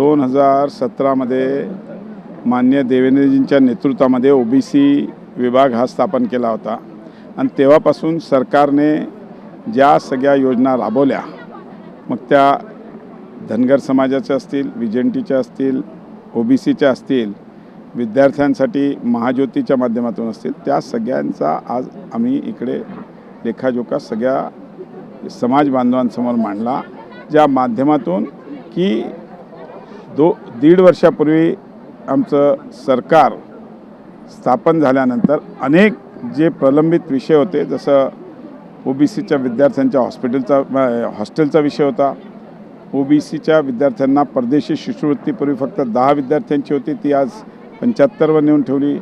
दोन हजार सतरामध्ये मान्य देवेंद्रजींच्या नेतृत्वामध्ये ओ बी सी विभाग हा स्थापन केला होता. आणि तेव्हापासून सरकारने ज्या सगळ्या योजना राबवल्या मग त्या धनगर समाजाच्या असतील विजेंटीच्या असतील ओ बी सीच्या असतील विद्यार्थ्यांसाठी महाज्योतीच्या माध्यमातून असतील त्या सगळ्यांचा आज आम्ही इकडे लेखाजोखा सगळ्या समाज बांधवांसमोर मांडला ज्या माध्यमातून की दो दीड वर्षापूर्वी आमचं सरकार स्थापन झाल्यानंतर अनेक जे प्रलंबित विषय होते जसं ओ बी सीच्या विद्यार्थ्यांच्या हॉस्पिटलचा हॉस्टेलचा विषय होता. ओ बी सीच्या विद्यार्थ्यांना परदेशी शिष्यवृत्तीपूर्वी फक्त दहा विद्यार्थ्यांची होती ती आज पंच्याहत्तरवर नेऊन ठेवली.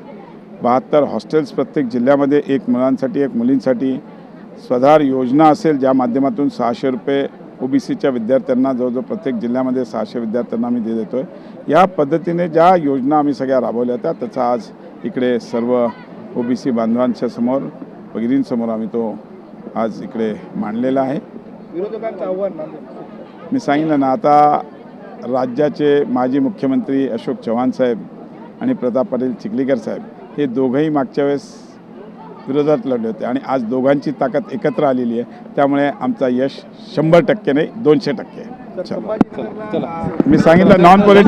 बहात्तर हॉस्टेल्स प्रत्येक जिल्ह्यामध्ये एक मुलांसाठी एक मुलींसाठी. स्वधार योजना असेल ज्या माध्यमातून सहाशे रुपये ओबीसीच्या विद्यार्थ्यांना जवळजवळ प्रत्येक जिल्ह्यामध्ये सहाशे विद्यार्थ्यांना आम्ही दे देतो आहे या पद्धतीने ज्या योजना आम्ही सगळ्या राबवल्या होत्या त्याचा आज इकडे सर्व ओबीसी बांधवांच्या समोर भगिनींसमोर आम्ही तो आज इकडे मांडलेला आहे. विरोधकांचं आव्हान नांदेड मी सांगितलं ना आता राज्याचे माजी मुख्यमंत्री अशोक चव्हाण साहेब आणि प्रताप पाटील चिखलीकर साहेब हे दोघंही मागच्या वेळेस विरोधात लढले होते. आणि आज दोघांची ताकद एकत्र आलेली आहे. त्यामुळे आमचा यश शंभर टक्के नाही दोनशे टक्के मी सांगितलं नॉन पॉलिटिक्स